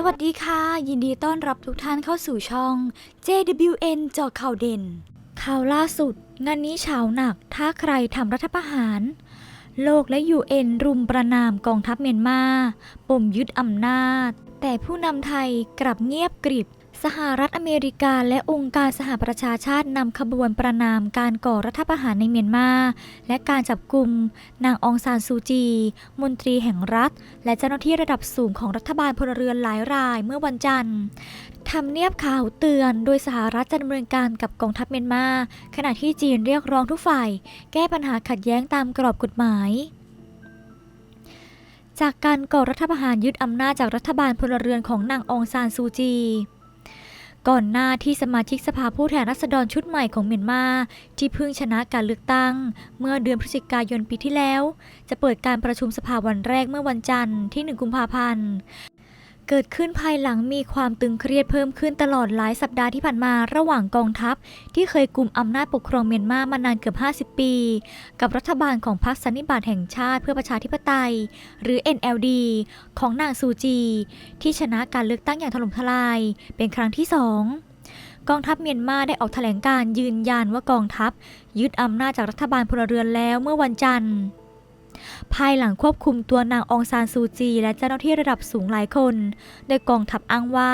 สวัสดีค่ะ ยินดีต้อนรับทุกท่านเข้าสู่ช่อง JWN จอข่าวเด่น ข่าวล่าสุด งานนี้เฉาหนัก ถ้าใครทำรัฐประหาร โลกและ UN รุมประนามกองทัพเมียนมา ปมยึดอำนาจ แต่ผู้นำไทยกลับเงียบกริบ สหรัฐอเมริกาและองค์การสหประชาชาตินำขบวนประนามการก่อรัฐประหารในเมียนมา และการจับกลุ่มนางองซานซูจี มนตรีแห่งรัฐ และเจ้าหน้าที่ระดับสูงของรัฐบาลพลเรือนหลายรายเมื่อวันจันทร์ทำเนียบข่าวเตือนโดยสหรัฐจะดำเนินการกับกองทัพเมียนมา ขณะที่จีนเรียกร้องทุกฝ่าย แก้ปัญหาขัดแย้งตามกรอบกฎหมายจากการก่อรัฐประหารยึดอำนาจจากรัฐบาลพลเรือนของนางองซานซูจี ก่อนหน้าที่สมาชิกสภาผู้แทนราษฎรชุดใหม่ของเมียนมาที่เพิ่งชนะการเลือกตั้ง เมื่อเดือนพฤศจิกายนปีที่แล้ว จะเปิดการประชุมสภาวันแรกเมื่อวันจันทร์ที่ 1 กุมภาพันธ์ เกิดขึ้นภายหลังมีความตึงเครียดเพิ่มขึ้นตลอดหลายสัปดาห์ที่ผ่านมาระหว่างกองทัพ ที่เคยกลุ่มอำนาจปกครองเมียนมามานานเกือบ 50 ปี กับรัฐบาลของพรรคสันนิบาตแห่งชาติเพื่อประชาธิปไตย หรือ NLD ของนางซูจี ที่ชนะการเลือกตั้งอย่างถล่มทลาย เป็นครั้งที่สองกองทัพเมียนมาได้ออกแถลงการยืนยันว่ากองทัพ ยึดอำนาจจากรัฐบาลพลเรือนแล้วเมื่อวันจันทร์ ภายหลังควบคุมตัวนางองซานซูจี และเจ้าหน้าที่ระดับสูงหลายคน โดยกองทัพอ้างว่า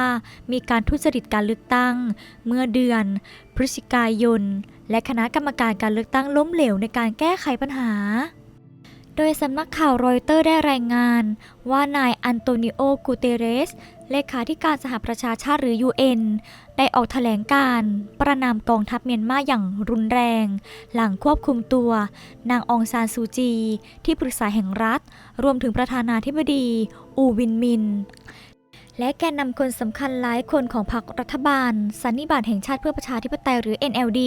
มีการทุจริตการเลือกตั้ง เมื่อเดือน พฤศจิกายน และคณะกรรมการการเลือกตั้งล้มเหลวในการแก้ไขปัญหา โดยสำนักข่าวรอยเตอร์ได้รายงาน ว่านายอันโตนิโอ กูเตเรส เลขาธิการสหประชาชาติหรือ UN ได้ออกแถลงการ์ประนามกองทัพเมียนมาอย่างรุนแรง หลังควบคุมตัว นางองซานซูจี ที่ปรึกษาแห่งรัฐ รวมถึงประธานาธิบดี อูวินมิน และแกนนำคนสำคัญหลายคนของพรรครัฐบาล สันนิบาตแห่งชาติเพื่อประชาธิปไตยหรือ NLD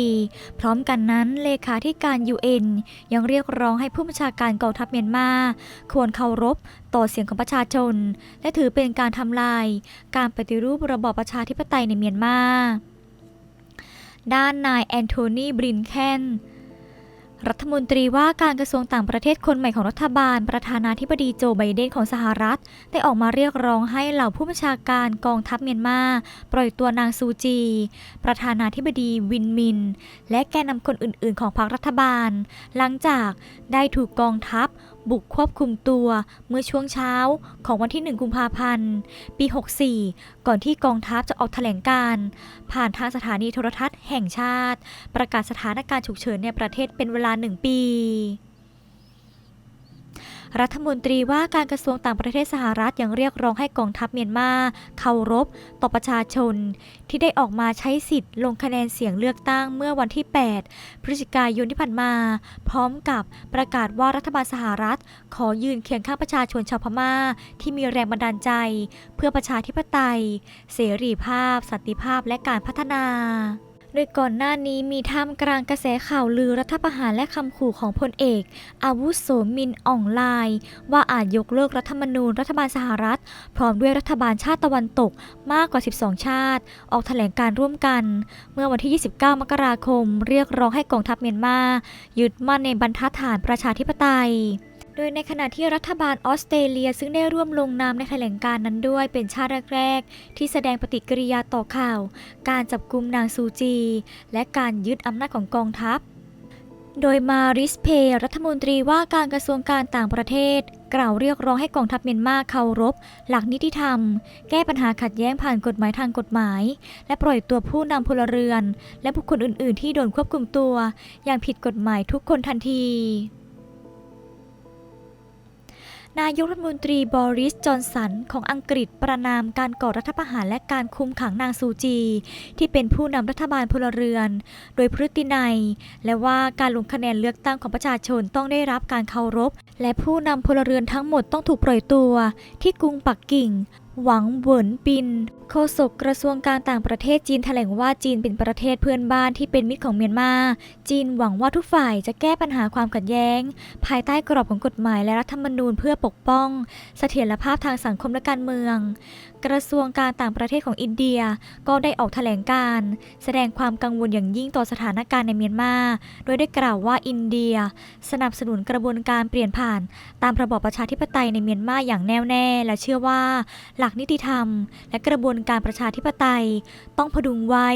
พร้อมกันนั้นเลขาธิการ UN ยังเรียกร้องให้ผู้บัญชาการกองทัพเมียนมา ควรเคารพต่อเสียงของประชาชน และถือเป็นการทำลาย การปฏิรูประบอบประชาธิปไตยในเมียนมา ด้านนายแอนโทนีบรินแคน รัฐมนตรีว่าการกระทรวงต่างประเทศคนใหม่ของรัฐบาล ประธานาธิบดีโจไบเดนของสหรัฐ ได้ออกมาเรียกร้องให้เหล่าผู้บัญชาการกองทัพเมียนมาปล่อยตัวนางซูจี ประธานาธิบดีวินมิน และแกนนำคนอื่นๆ ของพรรครัฐบาล หลังจากได้ถูกกองทัพ บุกควบคุมตัวเมื่อช่วงเช้าของวันที่ 1 กุมภาพันธ์ ปี 64 ก่อนที่กองทัพจะออกแถลงการ ผ่านทางสถานีโทรทัศน์แห่งชาติ ประกาศสถานการณ์ฉุกเฉินในประเทศเป็นเวลาหนึ่งปี รัฐมนตรีว่าการกระทรวงต่างประเทศสหรัฐยังเรียกร้องให้กองทัพเมียนมาเคารพ ต่อประชาชน ที่ได้ออกมาใช้สิทธิ์ลงคะแนนเสียงเลือกตั้งเมื่อวันที่ 8 พฤศจิกายนที่ผ่านมา พร้อมกับประกาศว่ารัฐบาลสหรัฐ ขอยืนเคียงข้างประชาชนชาวพม่า ที่มีแรงบันดาลใจ เพื่อประชาธิปไตย เสรีภาพ สันติภาพและการพัฒนา ดยก่อนหน้านี้มีท่ามกลางกระแสข่าวลือรัฐประหารและคำขู่ของพลเอก อาวุโสมินอ่องไลาย ว่าอาจยกเลิกรัฐธรรมนูญรัฐบาลสหรัฐ พร้อมด้วยรัฐบาลชาติตะวันตกมากกว่า 12 ชาติ ออกแถลงการร่วมกัน เมื่อวันที่ 29 มกราคม เรียกร้องให้กองทัพเมียนมายึดมั่นในบรรทัดฐานประชาธิปไตย โดยในขณะที่รัฐบาลออสเตรเลียซึ่งได้ร่วมลงนามในแถลงการนั้นด้วยเป็นชาติแรกๆที่แสดงปฏิกิริยาต่อข่าว การจับกลุมนางซูจี และการยึดอำนาจของกองทัพ โดยมาริสเพย์รัฐมนตรีว่าการกระทรวงการต่างประเทศ กล่าวเรียกร้องให้กองทัพเมียนมาเคารพ หลักนิติธรรม แก้ปัญหาขัดแย้งผ่านกฎหมายทางกฎหมาย และปล่อยตัวผู้นำพลเรือน และบุคคลอื่น ๆ ที่โดนควบคุมตัว อย่างผิดกฎหมายทุกคนทันที นายกรัฐมนตรีบอริส จอนสัน ของอังกฤษประนามการก่อรัฐประหารและการคุมขังนางซูจี ที่เป็นผู้นำรัฐบาลพลเรือน โดยพฤตินัย และว่าการลงคะแนนเลือกตั้งของประชาชนต้องได้รับการเคารพ และผู้นำพลเรือนทั้งหมดต้องถูกปล่อยตัว ที่กรุงปักกิ่ง หวังเหวินปิน โฆษกกระทรวงการต่างประเทศจีนแถลงว่าจีนเป็นประเทศเพื่อนบ้านที่เป็นมิตรของเมียนมา จีนหวังว่าทุกฝ่ายจะแก้ปัญหาความขัดแย้ง ภายใต้กรอบของกฎหมายและรัฐธรรมนูญเพื่อปกป้อง เสถียรภาพทางสังคมและการเมืองกระทรวงการต่างประเทศของอินเดียก็ได้ออกแถลงการ์แสดงความกังวลอย่างยิ่งต่อสถานการณ์ในเมียนมา โดยได้กล่าวว่าอินเดีย สนับสนุนกระบวนการเปลี่ยนผ่าน ตามระบอบประชาธิปไตยในเมียนมาอย่างแน่วแน่ และเชื่อว่า หลักลักนิติธรรม และกระบวนการประชาธิปไตย ต้องพดุงไว้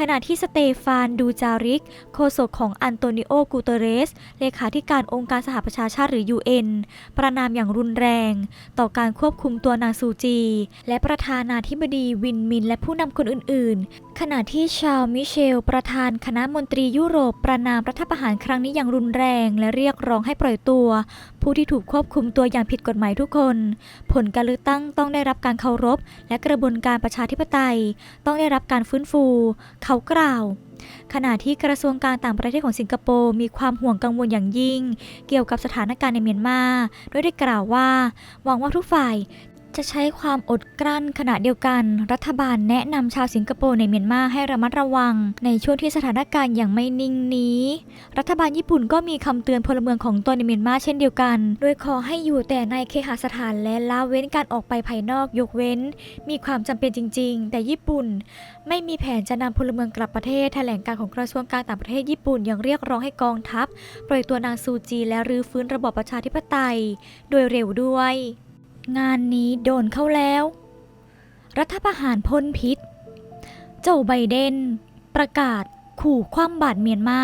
ขณะที่สเตฟานดูจาริก โฆษกของอันโตนิโอกูเตเรส เลขาธิการองค์การสหประชาชาติหรือ UN ประนามอย่างรุนแรง ต่อการควบคุมตัวนางซูจี และประธานาธิบดีวินมิน และผู้นำคนอื่น ๆ ขณะที่ชาลมิเชล ประธานคณะมนตรียุโรปประนามรัฐประหารครั้งนี้อย่างรุนแรง และเรียกร้องให้ปล่อยตัว ผู้ที่ถูกควบคุมตัวอย่างผิดกฎหมายทุกคน ผลการเลือกตั้งต้องได้รับการเคารพ และกระบวนการประชาธิปไตย ต้องได้รับการฟื้นฟูเขากล่าว ขณะที่กระทรวงการต่างประเทศของสิงคโปร์มีความห่วงกังวลอย่างยิ่ง เกี่ยวกับสถานการณ์ในเมียนมา โดยได้กล่าวว่า หวังว่าทุกฝ่าย จะใช้ความอดกลั้นขณะเดียวกัน รัฐบาลแนะนำชาวสิงคโปร์ในเมียนมาให้ระมัดระวัง ในช่วงที่สถานการณ์อยังไม่นิ่งนี้ รัฐบาลญี่ปุ่นก็มีคำเตือนพลเมืองของตนในเมียนมาเช่นเดียวกัน โดยขอให้อยู่แต่ในเคหสถานและละเว้นการออกไปภายนอกยกเว้น มีความจำเป็นจริง ๆ แต่ญี่ปุ่น ไม่มีแผนจะนำพลเมืองกลับประเทศแถลงการของกระทรวงการต่างประเทศญี่ปุ่นยังเรียกร้องให้กองทัพปล่อยตัวนางซูจีและรื้อฟื้นระบอบประชาธิปไตย โดยเร็วด้วย งานนี้โดนเข้าแล้ว รัฐประหารพ่นพิษโจไบเดน ประกาศขู่คว่ำบาตรเมียนมา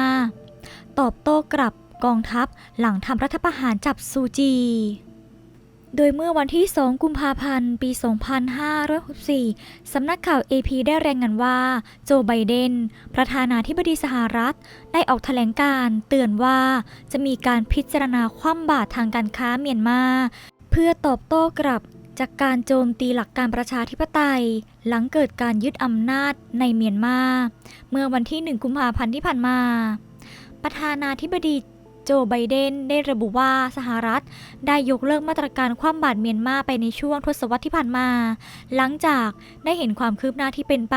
ตอบโต้กลับกองทัพหลังทำรัฐประหารจับซูจี โดยเมื่อวันที่ 2 กุมภาพันธ์ ปี 2564 สำนักข่าว AP ได้รายงานว่า โจไบเดน ประธานาธิบดีสหรัฐ ได้ออกแถลงการเตือนว่าจะมีการพิจารณาคว่ำบาตรทางการค้าเมียนมา เพื่อตอบโต้กลับจากการโจมตีหลักการประชาธิปไตย หลังเกิดการยึดอำนาจในเมียนมา เมื่อวันที่ 1 กุมภาพันธ์ที่ผ่านมา ประธานาธิบดี โจไบเดนได้ระบุว่าสหรัฐ ได้ยกเลิกมาตรการคว่ำบาตรเมียนมาไปในช่วงทศวรรษที่ผ่านมา หลังจากได้เห็นความคืบหน้าที่เป็นไป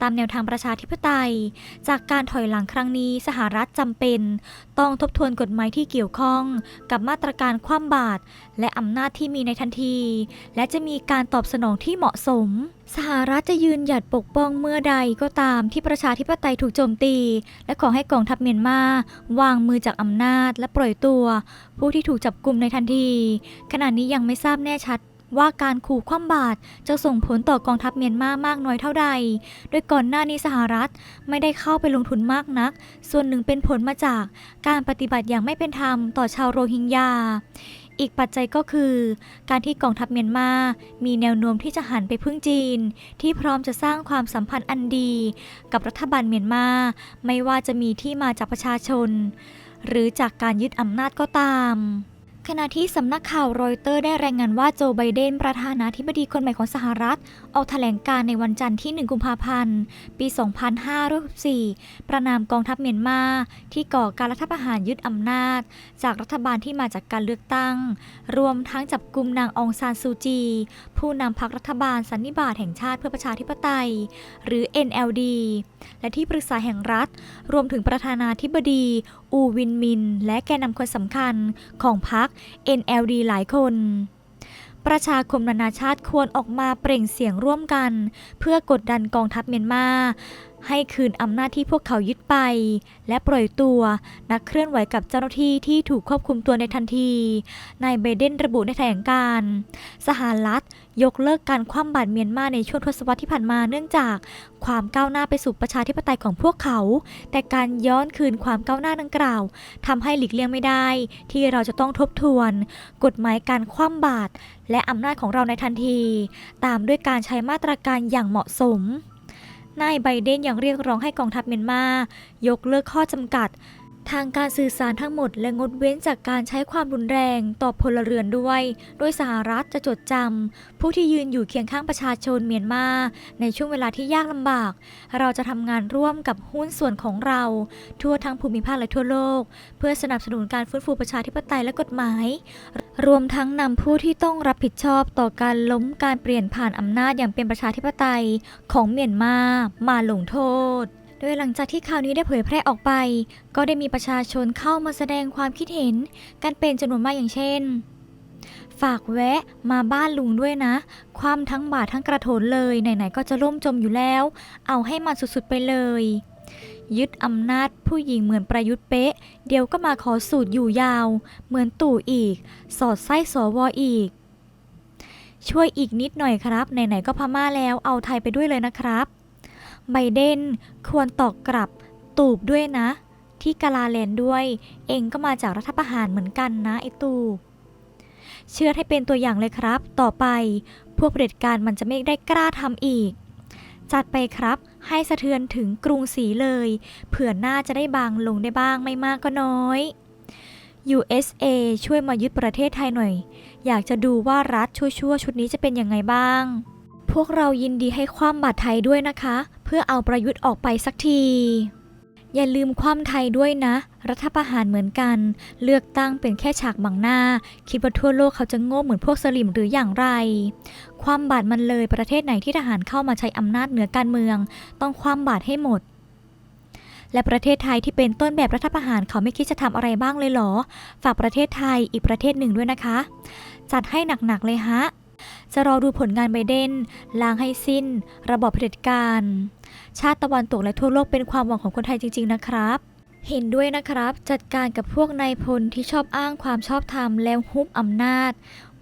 ตามแนวทางประชาธิปไตย จากการถอยหลังครั้งนี้สหรัฐจำเป็น ต้องทบทวนกฎหมายที่เกี่ยวข้อง กับมาตรการคว่ำบาตรและอำนาจที่มีในทันที และจะมีการตอบสนองที่เหมาะสม สหรัฐจะยืนหยัดปกป้องเมื่อใดก็ตามที่ประชาธิปไตยถูกโจมตี และขอให้กองทัพเมียนมาวางมือจากอำนาจและปล่อยตัว ผู้ที่ถูกจับกลุ่มในทันที ขณะนี้ยังไม่ทราบแน่ชัดว่าการขู่คว่ำบาตรจะส่งผลต่อกองทัพเมียนมามากน้อยเท่าใด โดยก่อนหน้านี้สหรัฐไม่ได้เข้าไปลงทุนมากนัก ส่วนหนึ่งเป็นผลมาจากการปฏิบัติอย่างไม่เป็นธรรมต่อชาวโรฮิงญา อีกปัจจัยก็คือ การที่กองทัพเมียนมามีแนวโน้มที่จะหันไปพึ่งจีน ที่พร้อมจะสร้างความสัมพันธ์อันดี กับรัฐบาลเมียนมา ไม่ว่าจะมีที่มาจากประชาชน หรือจากการยึดอำนาจก็ตาม ขณะที่สำนักข่าวรอยเตอร์ได้รายงานว่าโจไบเดน ประธานาธิบดีคนใหม่ของสหรัฐ ออกแถลงการในวันจันทร์ที่ 1 กุมภาพันธ์ ปี 2564 ประนามกองทัพเมียนมาที่ก่อการรัฐประหารยึดอำนาจ จากรัฐบาลที่มาจากการเลือกตั้ง รวมทั้งจับกลุ่มนางองซานซูจี ผู้นำพรรครัฐบาลสันนิบาตแห่งชาติเพื่อประชาธิปไตย หรือ NLD และที่ปรึกษาแห่งรัฐ รวมถึงประธานาธิบดีอูวินมิน และแกนนำคนสำคัญของพรรค NLD หลายคน ประชาคมนานาชาติควรออกมาเปล่งเสียงร่วมกัน เพื่อกดดันกองทัพเมียนมา ให้คืนอำนาจที่พวกเขายึดไป และปล่อยตัวนักเคลื่อนไหวกับเจ้าหน้าที่ที่ถูกควบคุมตัวในทันที นายไบเดนระบุในแถลงการ์สหรัฐยกเลิกการคว่ำบาตรเมียนมาในช่วงทศวรรษที่ผ่านมาเนื่องจากความก้าวหน้าไปสู่ประชาธิปไตยของพวกเขา แต่การย้อนคืนความก้าวหน้าดังกล่าวทำให้หลีกเลี่ยงไม่ได้ ที่เราจะต้องทบทวน กฎหมายการคว่ำบาตรและอำนาจของเราในทันที ตามด้วยการใช้มาตรการอย่างเหมาะสม นายไบเดนยังเรียกร้องให้กองทัพเมียนมา ยกเลิกข้อจำกัด ทางการสื่อสารทั้งหมดและงดเว้นจากการใช้ความรุนแรงต่อพลเรือนด้วย โดยสหรัฐจะจดจำผู้ที่ยืนอยู่เคียงข้างประชาชนเมียนมา ในช่วงเวลาที่ยากลำบาก เราจะทำงานร่วมกับหุ้นส่วนของเรา ทั่วทั้งภูมิภาคและทั่วโลก เพื่อสนับสนุนการฟื้นฟูประชาธิปไตยและกฎหมาย รวมทั้งนำผู้ที่ต้องรับผิดชอบต่อการล้มการเปลี่ยนผ่านอำนาจอย่างเป็นประชาธิปไตยของเมียนมามาลงโทษ โดยหลังจากที่ข่าวนี้ได้เผยแพร่ออกไป ก็ได้มีประชาชนเข้ามาแสดงความคิดเห็น กันเป็นจำนวนมากอย่างเช่น ฝากแวะมาบ้านลุงด้วยนะ ความทั้งบาททั้งกระโถนเลยไหนๆก็จะล่มจมอยู่แล้ว เอาให้มันสุดๆไปเลย ยึดอำนาจผู้หญิงเหมือนประยุทธ์เป๊ะ เดี๋ยวก็มาขอสูตรอยู่ยาว เหมือนตู่อีก สอดไส้สวอีก ช่วยอีกนิดหน่อยครับไหนๆก็พม่าแล้วเอาไทยไปด้วยเลยนะครับ ไบเดนควรตอบกลับตูบด้วยนะ ที่กาลาแลนด้วย เองก็มาจากรัฐประหารเหมือนกันนะไอตูบเชื่อให้เป็นตัวอย่างเลยครับ ต่อไป พวกเผด็จการมันจะไม่ได้กล้าทำอีก จัดไปครับให้สะเทือนถึงกรุงศรีเลย เผื่อหน้าจะได้บางลงได้บ้างไม่มากก็น้อย USA ช่วยมายึดประเทศไทยหน่อย อยากจะดูว่ารัฐชั่วๆชุดนี้จะเป็นยังไงบ้าง วกเรายินดีให้ความบาดไทยด้วยนะคะ เพื่อเอาประยุทธ์ออกไปสักที อย่าลืมความไทยด้วยนะ รัฐประหารเหมือนกัน เลือกตั้งเป็นแค่ฉากบังหน้า คิดว่าทั่วโลกเขาจะโง่เหมือนพวกสลิมหรืออย่างไร ความบาดมันเลยประเทศไหนที่ทหารเข้ามาใช้อำนาจเหนือการเมือง ต้องความบาดให้หมดและประเทศไทยที่เป็นต้นแบบรัฐประหารเขาไม่คิดจะทำอะไรบ้างเลยเหรอ ฝากประเทศไทยอีกประเทศหนึ่งด้วยนะคะ จัดให้หนักๆเลยฮะ จะรอดูผลงานไบเดนล้างให้สิ้น ระบอบเผด็จการ ชาติตะวันตกและทั่วโลกเป็นความหวังของคนไทยจริง ๆ นะครับ เห็นด้วยนะครับ จัดการกับพวกนายพลที่ชอบอ้างความชอบธรรมแล้วฮุบอำนาจ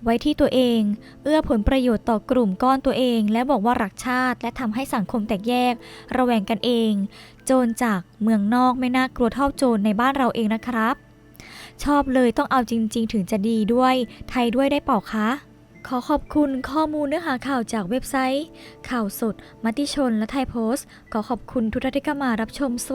ไว้ที่ตัวเอง เอื้อผลประโยชน์ต่อกลุ่มก้อนตัวเอง และบอกว่ารักชาติ และทำให้สังคมแตกแยก ระแวงกันเอง โจรจากเมืองนอกไม่น่ากลัวเท่าโจรในบ้านเราเองนะครับ ชอบเลยต้องเอาจริง ๆ ถึงจะดีด้วย ไทยด้วยได้เปล่าคะ ขอขอบคุณข้อมูลเนื้อหาข่าวจากเว็บไซต์ ข่าวสด มติชน และไทยโพสต์ ขอขอบคุณทุกท่านที่เข้ามารับชม